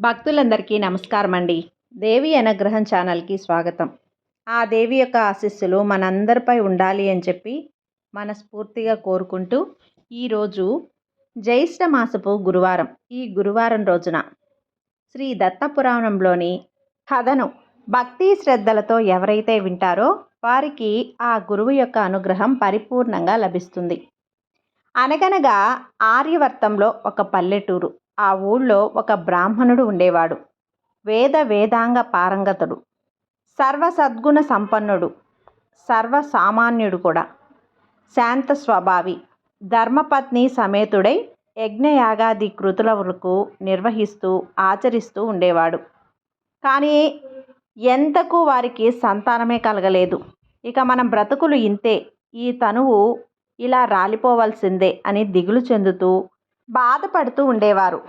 భక్తులందరికీ నమస్కారం అండి దేవి అనుగ్రహం ఛానల్కి స్వాగతం. ఆ దేవి యొక్క ఆశీస్సులు మనందరిపై ఉండాలి అని చెప్పి మనస్ఫూర్తిగా కోరుకుంటూ ఈరోజు జ్యేష్ఠ మాసపు గురువారం. ఈ గురువారం రోజున శ్రీ దత్తపురాణంలోని కథను భక్తి శ్రద్ధలతో ఎవరైతే వింటారో వారికి ఆ గురువు యొక్క అనుగ్రహం పరిపూర్ణంగా లభిస్తుంది. అనగనగా ఆర్యవర్తంలో ఒక పల్లెటూరు. ఆ ఊళ్ళో ఒక బ్రాహ్మణుడు ఉండేవాడు. వేద వేదాంగ పారంగతుడు. సర్వ సద్గుణ సంపన్నుడు. సర్వ సామాన్యుడు కూడా. శాంత స్వభావి. ధర్మపత్ని సమేతుడై యజ్ఞయాగాది కృతుల వరకు నిర్వహిస్తూ ఆచరిస్తూ ఉండేవాడు. కానీ ఎంతకు వారికి సంతానమే కలగలేదు. ఇక మనం బ్రతుకులు ఇంతే. ఈ తనువు ఇలా రాలిపోవలసిందే అని దిగులు చెందుతూ బాధపడుతూ ఉండేవారు.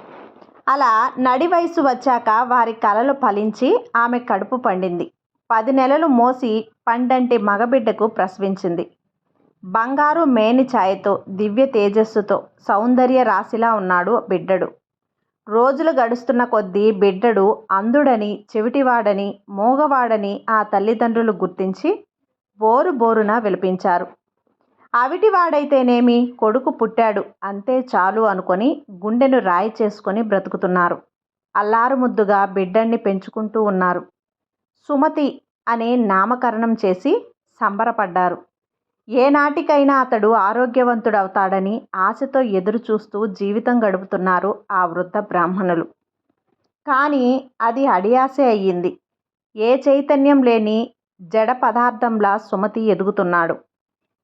అలా నడి వయసు వచ్చాక వారి కలలు ఫలించి ఆమె కడుపు పండింది. పది నెలలు మోసి పండంటి మగబిడ్డకు ప్రసవించింది. బంగారు మేని ఛాయతో దివ్య తేజస్సుతో సౌందర్య రాశిలా ఉన్నాడు బిడ్డడు. రోజులు గడుస్తున్న కొద్దీ బిడ్డడు అంధుడని చెవిటివాడని మూగవాడని ఆ తల్లిదండ్రులు గుర్తించి బోరు బోరున విలిపించారు. అవిటివాడైతేనేమి కొడుకు పుట్టాడు. అంతే చాలు అనుకొని గుండెను రాయి చేసుకొని బ్రతుకుతున్నారు. అల్లారు ముద్దుగా బిడ్డన్ని పెంచుకుంటూ ఉన్నారు. సుమతి అనే నామకరణం చేసి సంబరపడ్డారు. ఏనాటికైనా అతడు ఆరోగ్యవంతుడవుతాడని ఆశతో ఎదురు చూస్తూ జీవితం గడుపుతున్నారు ఆ వృద్ధ బ్రాహ్మణులు. కానీ అది అడియాసే అయ్యింది. ఏ చైతన్యం లేని జడ పదార్థంలా సుమతి ఎదుగుతున్నాడు.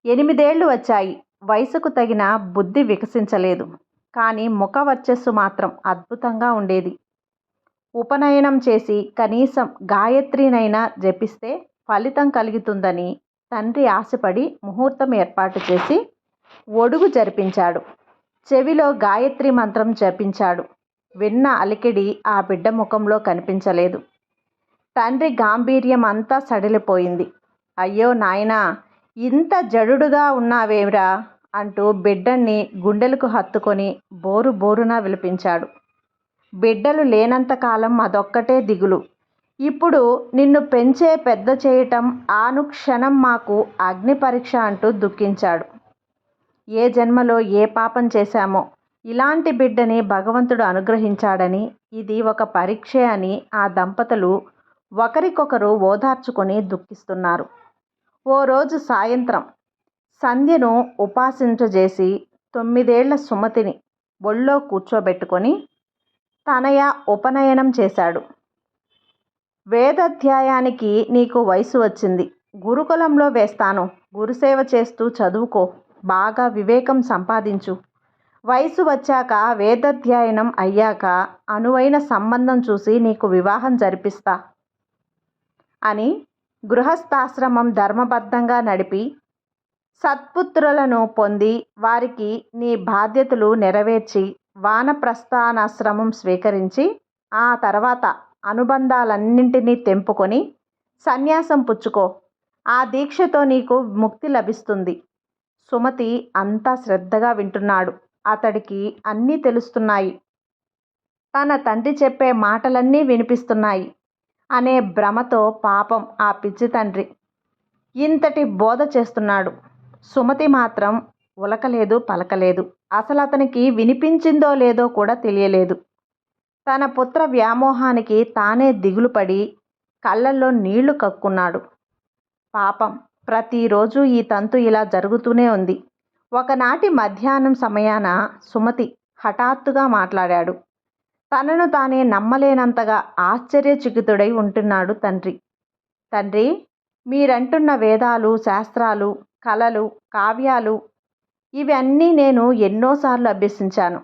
ఎనిమిదేళ్ళు వచ్చాయి. వయసుకు తగిన బుద్ధి వికసించలేదు. కానీ ముఖ వర్చస్సు మాత్రం అద్భుతంగా ఉండేది. ఉపనయనం చేసి కనీసం గాయత్రినైనా జపిస్తే ఫలితం కలుగుతుందని తండ్రి ఆశపడి ముహూర్తం ఏర్పాటు చేసి ఒడుగు జరిపించాడు. చెవిలో గాయత్రి మంత్రం జపించాడు. విన్న అలికిడి ఆ బిడ్డ ముఖంలో కనిపించలేదు. తండ్రి గాంభీర్యం అంతా సడిలిపోయింది. అయ్యో నాయనా! ఇంత జడుడుగా ఉన్నావేమిరా? అంటూ బిడ్డన్ని గుండెలకు హత్తుకొని బోరు బోరున విలిపించాడు. బిడ్డలు లేనంతకాలం అదొక్కటే దిగులు. ఇప్పుడు నిన్ను పెంచే పెద్ద చేయటం ఆనుక్షణం మాకు అగ్ని పరీక్ష అంటూ దుఃఖించాడు. ఏ జన్మలో ఏ పాపం చేశామో ఇలాంటి బిడ్డని భగవంతుడు అనుగ్రహించాడని ఇది ఒక పరీక్షే అని ఆ దంపతులు ఒకరికొకరు ఓదార్చుకొని దుఃఖిస్తున్నారు. ఓ రోజు సాయంత్రం సంధ్యను ఉపాసించజేసి తొమ్మిదేళ్ళ సుమతిని ఒళ్ళో కూర్చోబెట్టుకొని తనయ ఉపనయనం చేశాడు. వేదాధ్యాయానికి నీకు వయసు వచ్చింది. గురుకులంలో వేస్తాను. గురుసేవ చేస్తూ చదువుకో. బాగా వివేకం సంపాదించు. వయసు వచ్చాక వేదాధ్యయనం అయ్యాక అనువైన సంబంధం చూసి నీకు వివాహం జరిపిస్తా అని గృహస్థాశ్రమం ధర్మబద్ధంగా నడిపి సత్పుత్రులను పొంది వారికి నీ బాధ్యతలు నెరవేర్చి వానప్రస్థానాశ్రమం స్వీకరించి ఆ తర్వాత అనుబంధాలన్నింటినీ తెంపుకొని సన్యాసం పుచ్చుకో. ఆ దీక్షతో నీకు ముక్తి లభిస్తుంది. సుమతి అంతా శ్రద్ధగా వింటున్నాడు. అతడికి అన్నీ తెలుస్తున్నాయి. తన తండ్రి చెప్పే మాటలన్నీ వినిపిస్తున్నాయి. అనే భ్రమతో పాపం ఆ పిచ్చి తండ్రి. ఇంతటి బోధ చేస్తున్నాడు. సుమతి మాత్రం ఉలకలేదు పలకలేదు. అసలు అతనికి వినిపించిందో లేదో కూడా తెలియలేదు. తన పుత్ర వ్యామోహానికి తానే దిగులుపడి కళ్ళల్లో నీళ్ళు కక్కున్నాడు. పాపం ప్రతిరోజు ఈ తంతు ఇలా జరుగుతూనే ఉంది. ఒకనాటి మధ్యాహ్నం సమయాన సుమతి హఠాత్తుగా మాట్లాడాడు. తనను తానే నమ్మలేనంతగా ఆశ్చర్యచకితుడై ఉంటున్నాడు తండ్రి. తండ్రి మీరంటున్న వేదాలు శాస్త్రాలు కళలు కావ్యాలు ఇవన్నీ నేను ఎన్నోసార్లు అభ్యసించాను.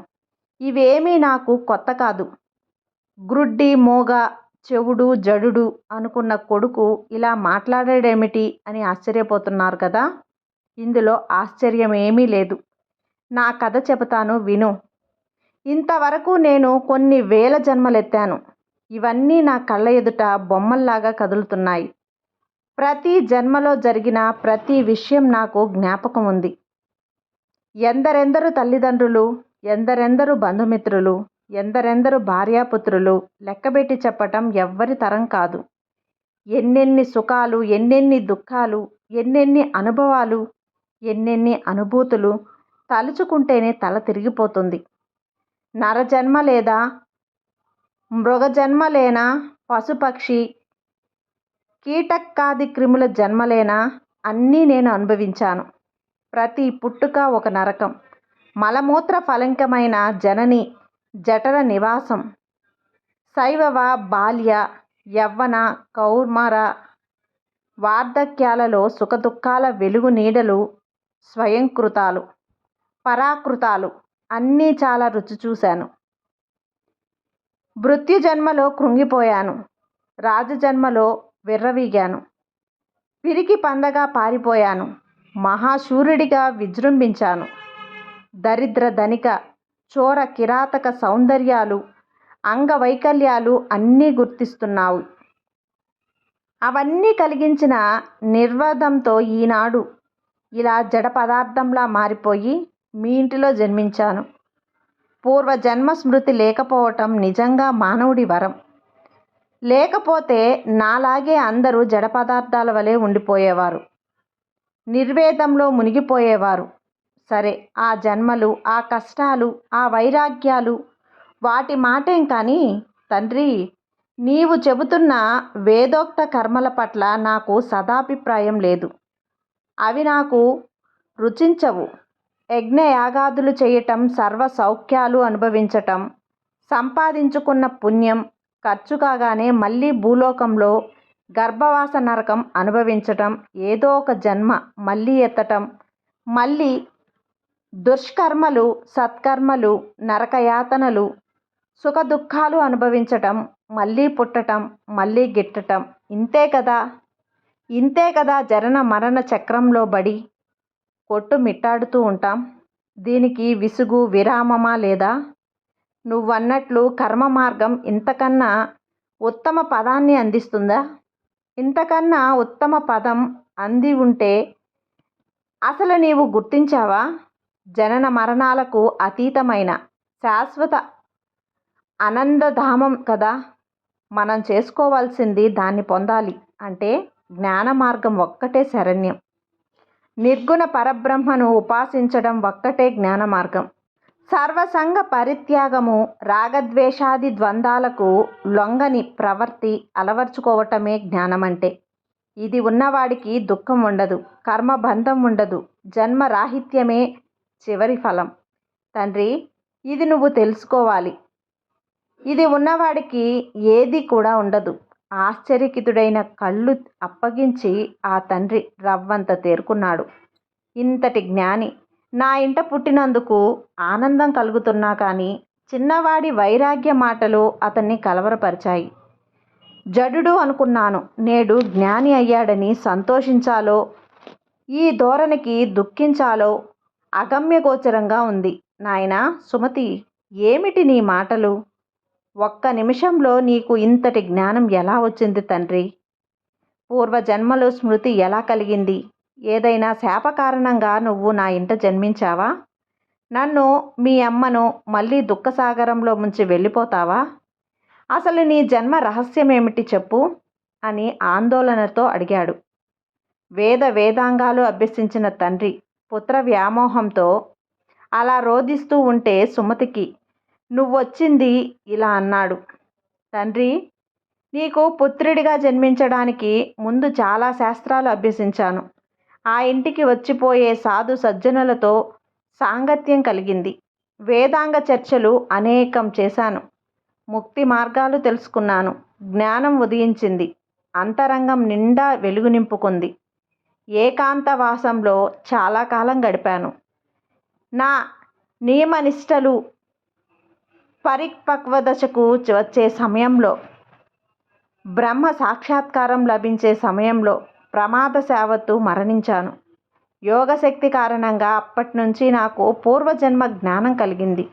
ఇవేమీ నాకు కొత్త కాదు. గ్రుడ్డి మోగ చెవుడు జడుడు అనుకున్న కొడుకు ఇలా మాట్లాడాడేమిటి అని ఆశ్చర్యపోతున్నారు కదా? ఇందులో ఆశ్చర్యం ఏమీ లేదు. నా కథ చెబుతాను విను. ఇంతవరకు నేను కొన్ని వేల జన్మలెత్తాను. ఇవన్నీ నా కళ్ళ ఎదుట బొమ్మల్లాగా కదులుతున్నాయి. ప్రతి జన్మలో జరిగిన ప్రతి విషయం నాకు జ్ఞాపకం ఉంది ఎందరెందరు తల్లిదండ్రులు ఎందరెందరు బంధుమిత్రులు ఎందరెందరు భార్యాపుత్రులు లెక్కబెట్టి చెప్పటం ఎవ్వరి తరం కాదు. ఎన్నెన్ని సుఖాలు ఎన్నెన్ని దుఃఖాలు ఎన్నెన్ని అనుభవాలు ఎన్నెన్ని అనుభూతులు తలుచుకుంటేనే తల తిరిగిపోతుంది. నరజన్మ లేదా? మృగజన్మ లేనా? పశుపక్షి? కీటకాది క్రిముల జన్మలేనా అన్నీ నేను అనుభవించాను. ప్రతి పుట్టుక ఒక నరకం. మలమూత్ర ఫలంకమైన జనని జఠర నివాసం. శైవవ బాల్య యవ్వన కౌర్మర వార్ధక్యాలలో సుఖదుఖాల వెలుగు నీడలు స్వయంకృతాలు పరాకృతాలు. అన్నీ చాలా రుచి చూశాను. మృత్యు జన్మలో కృంగిపోయాను. రాజజన్మలో విర్రవీగాను. పిరికి పందగా పారిపోయాను. మహాశూరుడిగా విజృంభించాను. దరిద్ర ధనిక చోర కిరాతక సౌందర్యాలు అంగవైకల్యాలు అన్నీ గుర్తిస్తున్నావు. అవన్నీ కలిగించిన నిర్వాదంతో ఈనాడు ఇలా జడ పదార్థంలా మారిపోయి మీ ఇంటిలో జన్మించాను. పూర్వజన్మ స్మృతి లేకపోవటం నిజంగా మానవుడి వరం. లేకపోతే నాలాగే అందరూ జడ పదార్థాల వలె ఉండిపోయేవారు. నిర్వేదంలో మునిగిపోయేవారు. సరే ఆ జన్మలు ఆ కష్టాలు ఆ వైరాగ్యాలు వాటి మాటేం కానీ? తండ్రి నీవు చెబుతున్న వేదోక్త కర్మల పట్ల నాకు సదాభిప్రాయం లేదు. అవి నాకు రుచించవు. యజ్ఞయాగాదులు చేయటం సర్వ సౌఖ్యాలు అనుభవించటం సంపాదించుకున్న పుణ్యం ఖర్చు కాగానే మళ్ళీ భూలోకంలో గర్భవాస నరకం అనుభవించటం ఏదో ఒక జన్మ మళ్ళీ ఎత్తటం మళ్ళీ దుష్కర్మలు సత్కర్మలు నరకయాతనలు సుఖ దుఃఖాలు అనుభవించటం మళ్ళీ పుట్టటం మళ్ళీ గిట్టటం. ఇంతే కదా? ఇంతే కదా జనన మరణ చక్రంలో బడి? కొట్టు మిట్టాడుతూ ఉంటాం. దీనికి విసుగు విరామమా లేదా? నువ్వన్నట్లు కర్మ మార్గం ఇంతకన్నా ఉత్తమ పదాన్ని అందిస్తుందా? ఇంతకన్నా ఉత్తమ పదం అంది ఉంటే అసలు నీవు గుర్తించావా? జనన మరణాలకు అతీతమైన శాశ్వత ఆనందధామం కదా. మనం చేసుకోవాల్సింది దాన్ని పొందాలి అంటే జ్ఞాన మార్గం ఒక్కటే శరణ్యం. నిర్గుణ పరబ్రహ్మను ఉపాసించడం ఒక్కటే జ్ఞాన మార్గం సర్వసంగ పరిత్యాగము రాగద్వేషాది ద్వంద్వాలకు లొంగని ప్రవర్తి అలవర్చుకోవటమే జ్ఞానమంటే. ఇది ఉన్నవాడికి దుఃఖం ఉండదు కర్మబంధం ఉండదు జన్మ రాహిత్యమే చివరి ఫలం. తండ్రి ఇది నువ్వు తెలుసుకోవాలి. ఇది ఉన్నవాడికి ఏది కూడా ఉండదు. ఆశ్చర్యకితుడైన కళ్ళు అప్పగించి ఆ తండ్రి రవ్వంత తేరుకున్నాడు. ఇంతటి జ్ఞాని నా ఇంట పుట్టినందుకు ఆనందం కలుగుతున్నా కానీ చిన్నవాడి వైరాగ్య మాటలు అతన్ని కలవరపరిచాయి. జడుడు అనుకున్నాను నేడు జ్ఞాని అయ్యాడని సంతోషించాలో ఈ ధోరణికి దుఃఖించాలో అగమ్యగోచరంగా ఉంది. నాయనా సుమతి ఏమిటి నీ మాటలు? ఒక్క నిమిషంలో నీకు ఇంతటి జ్ఞానం ఎలా వచ్చింది తండ్రి? పూర్వజన్మలో స్మృతి ఎలా కలిగింది? ఏదైనా శాప కారణంగా నువ్వు నా ఇంట జన్మించావా? నన్ను మీ అమ్మను మళ్ళీ దుఃఖసాగరంలో ముంచి వెళ్ళిపోతావా? అసలు నీ జన్మ రహస్యమేమిటి చెప్పు? అని ఆందోళనతో అడిగాడు. వేద వేదాంగాలు అభ్యసించిన తండ్రి పుత్ర వ్యామోహంతో అలా రోధిస్తూ ఉంటే సుమతికి నువ్వొచ్చింది ఇలా అన్నాడు. తండ్రి నీకు పుత్రుడిగా జన్మించడానికి ముందు చాలా శాస్త్రాలు అభ్యసించాను. ఆ ఇంటికి వచ్చిపోయే సాధు సజ్జనులతో సాంగత్యం కలిగింది. వేదాంగ చర్చలు అనేకం చేశాను. ముక్తి మార్గాలు తెలుసుకున్నాను. జ్ఞానం ఉదయించింది. అంతరంగం నిండా వెలుగు నింపుకుంది. ఏకాంతవాసంలో చాలా కాలం గడిపాను. నా నియమనిష్టలు పరిపక్వ దశకు వచ్చే సమయంలో బ్రహ్మ సాక్షాత్కారం లభించే సమయంలో ప్రమాద సేవత్తు మరణించాను. యోగశక్తి కారణంగా అప్పటి నుంచి నాకు పూర్వజన్మ జ్ఞానం కలిగింది.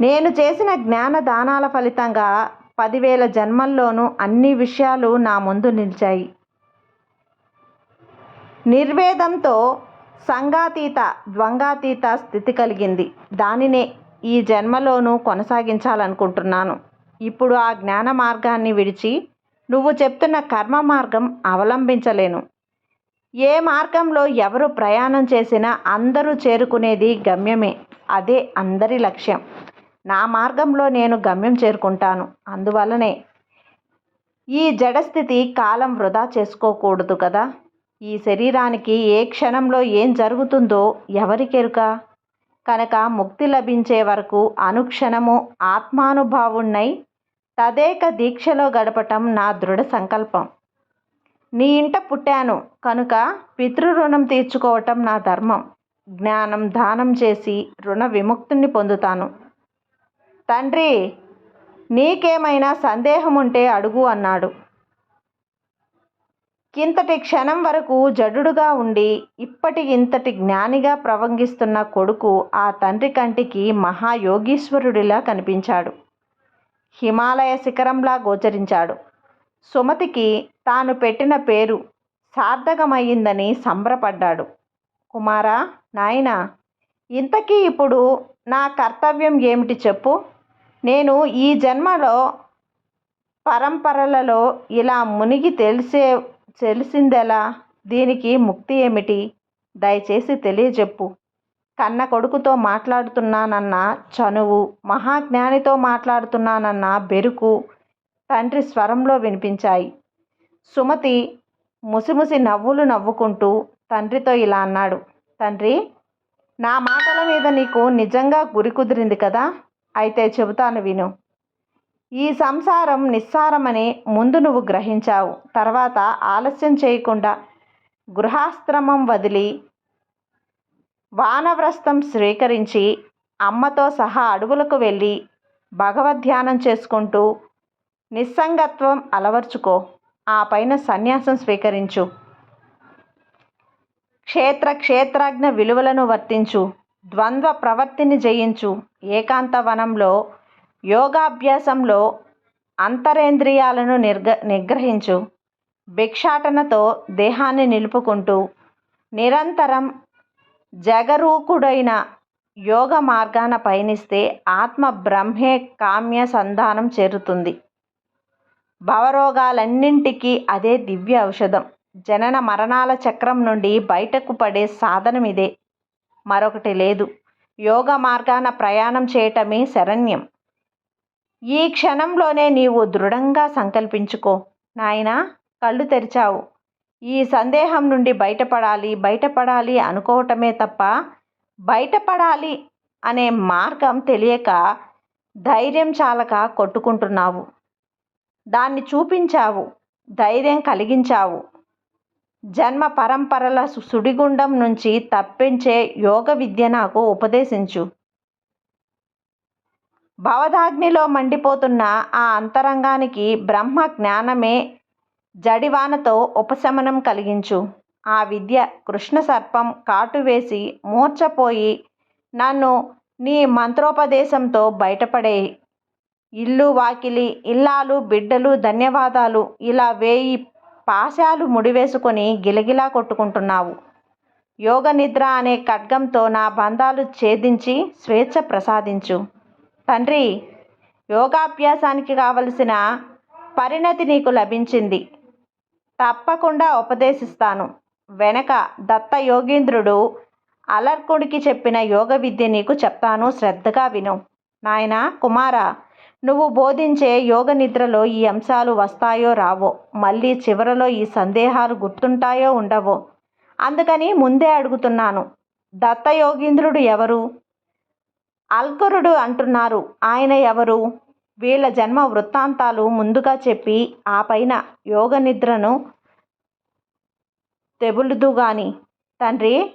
నేను చేసిన జ్ఞాన దానాల ఫలితంగా పదివేల జన్మల్లోనూ అన్ని విషయాలు నా ముందు నిలిచాయి. నిర్వేదంతో సంఘాతీత ద్వంగాతీత స్థితి కలిగింది. దానినే ఈ జన్మలోనూ కొనసాగించాలనుకుంటున్నాను. ఇప్పుడు ఆ జ్ఞాన మార్గాన్ని విడిచి నువ్వు చెప్తున్న కర్మ మార్గం అవలంబించలేను. ఏ మార్గంలో ఎవరు ప్రయాణం చేసినా అందరూ చేరుకునేది గమ్యమే. అదే అందరి లక్ష్యం. నా మార్గంలో నేను గమ్యం చేరుకుంటాను. అందువలనే ఈ జడస్థితి కాలం వృధా చేసుకోకూడదు కదా. ఈ శరీరానికి ఏ క్షణంలో ఏం జరుగుతుందో ఎవరికెరుక? కనుక ముక్తి లభించే వరకు అనుక్షణము ఆత్మానుభావుణ్ణై తదేక దీక్షలో గడపటం నా దృఢ సంకల్పం. నీ ఇంట పుట్టాను కనుక పితృరుణం తీర్చుకోవటం నా ధర్మం. జ్ఞానం దానం చేసి రుణ విముక్తిని పొందుతాను. తండ్రి నీకేమైనా సందేహం ఉంటే అడుగు అన్నాడు. కింతటి క్షణం వరకు జడుడుగా ఉండి ఇప్పటి ఇంతటి జ్ఞానిగా ప్రవంగిస్తున్న కొడుకు ఆ తండ్రి కంటికి మహాయోగీశ్వరుడిలా కనిపించాడు. హిమాలయ శిఖరంలా గోచరించాడు. సుమతికి తాను పెట్టిన పేరు సార్థకమయ్యిందని సంబరపడ్డాడు. కుమారా నాయన ఇంతకీ ఇప్పుడు నా కర్తవ్యం ఏమిటి చెప్పు? నేను ఈ జన్మలో పరంపరలలో ఇలా మునిగి తెలిసే తెలిసిందెలా? దీనికి ముక్తి ఏమిటి? దయచేసి తెలియజెప్పు. కన్న కొడుకుతో మాట్లాడుతున్నానన్న చనువు మహాజ్ఞానితో మాట్లాడుతున్నానన్న బెరుకు తండ్రి స్వరంలో వినిపించాయి. సుమతి ముసిముసి నవ్వులు నవ్వుకుంటూ తండ్రితో ఇలా అన్నాడు. తండ్రి నా మాటల మీద నీకు నిజంగా గురి కుదిరింది కదా? అయితే చెబుతాను విను. ఈ సంసారం నిస్సారమని ముందు నువ్వు గ్రహించావు. తర్వాత ఆలస్యం చేయకుండా గృహాశ్రమం వదిలి వానవ్రస్తం స్వీకరించి అమ్మతో సహా అడుగులకు వెళ్ళి భగవద్ధ్యానం చేసుకుంటూ నిస్సంగత్వం అలవర్చుకో. ఆ పైన సన్యాసం స్వీకరించు. క్షేత్ర క్షేత్రాజ్ఞ విలువలను వర్తించు. ద్వంద్వ ప్రవర్తిని జయించు. ఏకాంత వనంలో యోగాభ్యాసంలో అంతరేంద్రియాలను నిర్గ నిగ్రహించు. భిక్షాటనతో దేహాన్ని నిలుపుకుంటూ నిరంతరం జగరూకుడైన యోగ మార్గాన పయనిస్తే ఆత్మ బ్రహ్మే కామ్య సంధానం చేరుతుంది. భవరోగాలన్నింటికీ అదే దివ్య ఔషధం. జనన మరణాల చక్రం నుండి బయటకు పడే సాధనం ఇదే. మరొకటి లేదు. యోగ మార్గాన ప్రయాణం చేయటమే శరణ్యం. ఈ క్షణంలోనే నీవు దృఢంగా సంకల్పించుకో. నాయనా కళ్ళు తెరిచావు. ఈ సందేహం నుండి బయటపడాలి బయటపడాలి అనుకోవటమే తప్ప బయటపడాలి అనే మార్గం తెలియక ధైర్యం చాలక కొట్టుకుంటున్నావు. దాన్ని చూపించావు ధైర్యం కలిగించావు. జన్మ పరంపరల సుడిగుండం నుంచి తప్పించే యోగ విద్య నాకు ఉపదేశించు. భవదాగ్నిలో మండిపోతున్న ఆ అంతరంగానికి బ్రహ్మ జ్ఞానమే జడివానతో ఉపశమనం కలిగించు. ఆ విద్య కృష్ణ సర్పం కాటు వేసి మూర్చపోయి నన్ను నీ మంత్రోపదేశంతో బయటపడే. ఇల్లు వాకిలి ఇల్లాలు బిడ్డలు ధన్యవాదాలు ఇలా వేయి పాశాలు ముడివేసుకొని గిలగిలా కొట్టుకుంటున్నావు. యోగ నిద్ర అనే ఖడ్గంతో నా బంధాలు ఛేదించి స్వేచ్ఛ ప్రసాదించు. తండ్రి యోగాభ్యాసానికి కావలసిన పరిణతి నీకు లభించింది. తప్పకుండా ఉపదేశిస్తాను. వెనక దత్త యోగీంద్రుడు అలర్కుడికి చెప్పిన యోగ విద్య నీకు చెప్తాను. శ్రద్ధగా విను. నాయన కుమార నువ్వు బోధించే యోగ నిద్రలో ఈ అంశాలు వస్తాయో రావో మళ్ళీ చివరలో ఈ సందేహాలు గుర్తుంటాయో ఉండవో. అందుకని ముందే అడుగుతున్నాను. దత్త యోగీంద్రుడు ఎవరు? అల్కరుడు అంటున్నారు. ఆయన ఎవరు? వీళ్ళ జన్మ వృత్తాంతాలు ముందుగా చెప్పి ఆ పైన యోగ నిద్రను తెబులుదు గాని. తండ్రి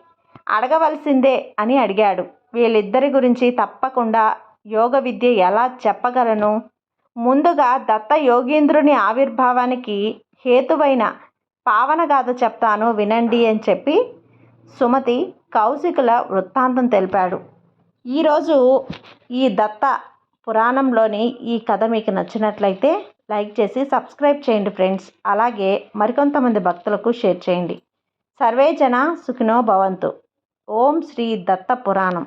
అడగవలసిందే అని అడిగాడు. వీళ్ళిద్దరి గురించి తప్పకుండా యోగ విద్య ఎలా చెప్పగలను? ముందుగా దత్త యోగేంద్రుని ఆవిర్భావానికి హేతువైన పావనగాథ చెప్తాను వినండి అని చెప్పి సుమతి కౌశికుల వృత్తాంతం తెలిపాడు. ఈరోజు ఈ దత్త పురాణంలోని ఈ కథ మీకు నచ్చినట్లయితే లైక్ చేసి సబ్స్క్రైబ్ చేయండి ఫ్రెండ్స్. అలాగే మరికొంతమంది భక్తులకు షేర్ చేయండి. సర్వే జన సుఖినో భవంతు. ఓం శ్రీ దత్త పురాణం.